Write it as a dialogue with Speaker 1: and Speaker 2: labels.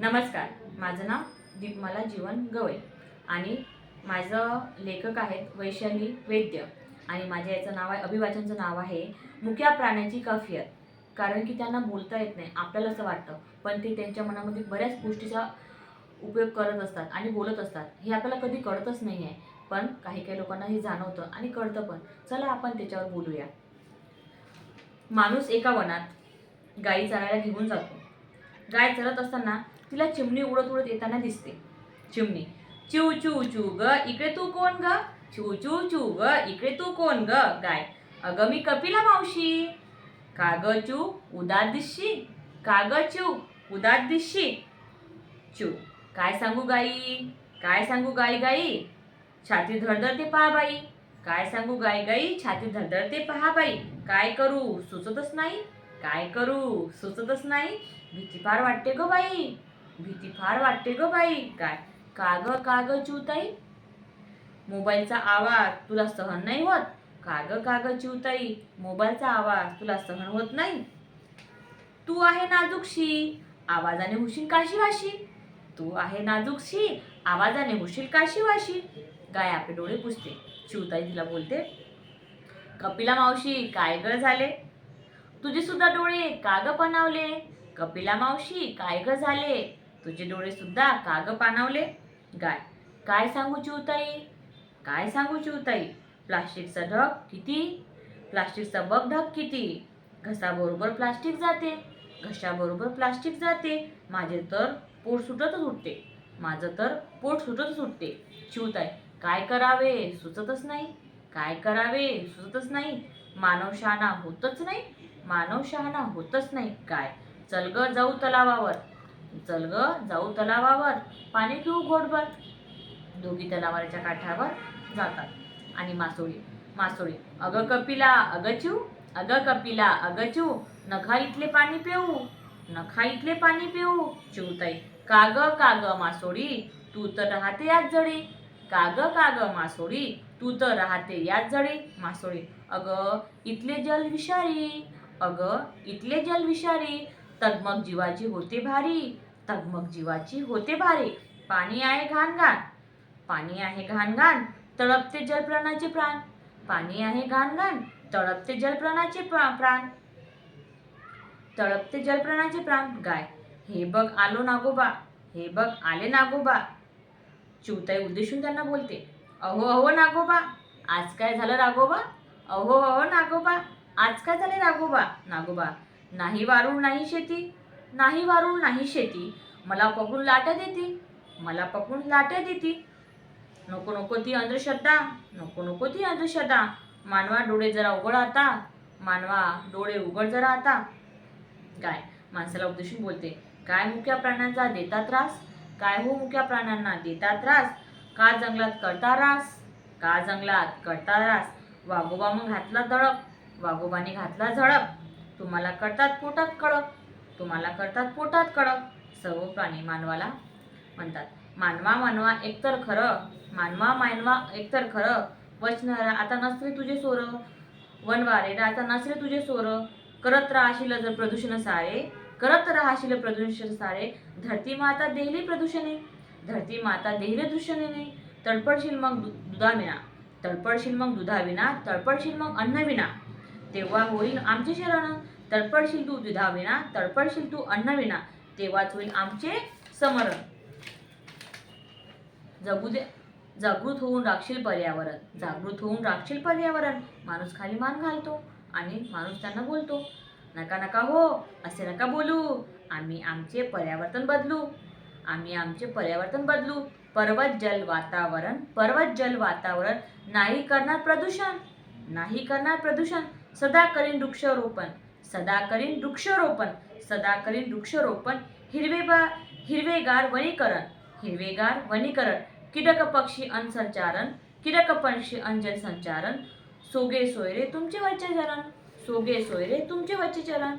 Speaker 1: नमस्कार माझं नाव दीपमाला जीवन गवळे आणि माझं लेखक आहेत वैशाली वैद्य आणि माझ्या याचं नाव आहे अभिवाचनचं नाव आहे मुक्या प्राण्याची काफियत. कारण की त्यांना बोलता येत नाही आपल्याला असं वाटतं. पण ते त्यांच्या मनामध्ये बऱ्याच गोष्टीचा उपयोग करत असतात आणि बोलत असतात. हे आपल्याला कधी कळतच नाही आहे पण काही काही लोकांना हे जाणवतं आणि कळतं पण. चला आपण त्याच्यावर बोलूया. माणूस एका वनात गायी चरायला घेऊन जातो. गाय चरत असताना तिला चिमणी उडत उडत येताना दिसते. चिमणी. चिव चू चू ग इकडे तू कोण ग? चू चू चू ग इकडे तू कोण ग? गाय. अगं मी कपिला मावशी. काग चू उदात दिसशी. काग ग चू उदात दिसशी. चू काय सांगू गाई? काय सांगू गाई गाई? छाती धडधडते पहा बाई. काय सांगू गाई गाई? छाती धडधडते पहा बाई. काय करू? सुचतच नाही? काय करू? सुचतच नाही? भीती फार वाटते ग बाई. भीती फार वाटते ग बाई. काय? काग काग चिवताई. मोबाईलचा आवाज तुला सहन नाही होत. काग काग चिवताई. मोबाईलचा आवाज तुला सहन होत नाही. तू आहे नाजूकशी. आवाजाने हुशील काशी वाशी तू आहे नाजूकशी. आवाजाने हुशील काशी वाशी गाय आपले डोळे पुसते. चिवताई तिला बोलते कपिला मावशी काय ग झाले? तुझे सुद्धा डोळे काग पणावले. कपिला मावशी काय ग झाले? तुझे डोळे सुद्धा काग पानावले? गाय काय सांगू चिवताई काय सांगू चिवताई प्लास्टिकचा ढग किती? प्लास्टिकचा बग ढग किती? घसाबरोबर प्लास्टिक जाते. घशाबरोबर प्लास्टिक जाते. माझे तर पोट सुटतच उठते. माझं तर पोट सुटतच उठते. चिवताई काय करावे? सुचतच नाही. काय करावे? सुचतच नाही. मानव शहाणा होतच नाही. मानव शहाणा होतच नाही. काय चल ग जाऊ तलावावर. चल ग जाऊ तलावावर. पाणी पिऊ घोटभर. दोघी तलावाच्या काठावर जातात. आणि मासोळी मासोळी. अगं कपिला अगं चिऊ. अगं कपिला अगं चिऊ. नखा इथले पाणी पिऊ. नखा इथले पाणी पिऊ. चिवताई काग काग मासोळी. तू तर राहते याच जडी काग काग मासोळी. तू तर राहते याच जडी मासोळी. अगं इथले जल विषारी. अगं इथले जल विषारी. तगमग जीवाची होते भारी तगमग जीवाची होते भारी. पाणी आहे घाण घाण. पाणी आहे घाण घाण तळपते जलप्राणाचे प्राण. पाणी आहे घाण घाण तळपते जलप्राणाचे प्राण. तळपते जलप्रणाचे प्राण. गाय हे बघ आलो नागोबा हे बघ आले नागोबा. चिवताई उद्देशून त्यांना बोलते अहो अहो नागोबा आज काय झालं रागोबा अहो अहो नागोबा आज काय झालं नागोबा नागोबा नाही वारुळ नाही शेती. नाही वारुळ नाही शेती. मला पकडून लाट्या देती. मला पकडून लाट्या देती. नको नको ती अंधश्रद्धा. नको नको ती अंधश्रद्धा. मानवा डोळे जरा उघड आता. मानवा डोळे उघड जरा आता. काय? माणसाला उद्देशून बोलते. काय मुक्या प्राण्यांचा देता त्रास? काय हो मुक्या प्राण्यांना देता त्रास? का जंगलात करता रास? का जंगलात करता रास? वाघोबा मग घातला दळप. वाघोबाने घातला झडप तुम्हाला करतात पोटात कळक तुम्हाला करतात पोटात कळक सर्व प्राणी मानवाला म्हणतात. मानवा मानवा एकतर खरं. मानवा मानवा एकतर खरं. वचनारा आता नसरे तुझे सोर. वनवारे आता नसरे तुझे सोर. करत राहशील जर प्रदूषण सारे. करत राहशील प्रदूषण सारे. धरती माता देहली प्रदूषणे. धरती माता देहले दूषणे तडपडशील मग दु- दुधाविना. तडपडशील मग दुधाविना. तडपडशील मग अन्नविना. तेव्हा होईल आमचे शरण. तडपडशील तू दुधाविना तडपडशील तू अन्नविना तेव्हाच होईल आमचे समरण. जगू दे जागृत होऊन राखशील पर्यावरण. जागृत होऊन राखशील पर्यावरण. माणूस खाली मान घालतो आणि माणूस त्यांना बोलतो नका नका हो असे नका बोलू. आम्ही आमचे पर्यावरण बदलू. आम्ही आमचे पर्यावरण बदलू. पर्वत जल वातावरण पर्वत जल वातावरण. नाही करणार प्रदूषण. नाही करणार प्रदूषण. सदा करीन वृक्षारोपण सदा करीन वृक्षारोपण सदा करीन वृक्षारोपण हिरवे हिरवेगार वनीकरण हिरवेगार वनीकरण किडक पक्षी अनसंचारण कीटक पक्षी अंजन संचारण सोगे सोयरे तुमचे वच्चे चरण सोगे सोयरे तुमचे वच्चे चरण.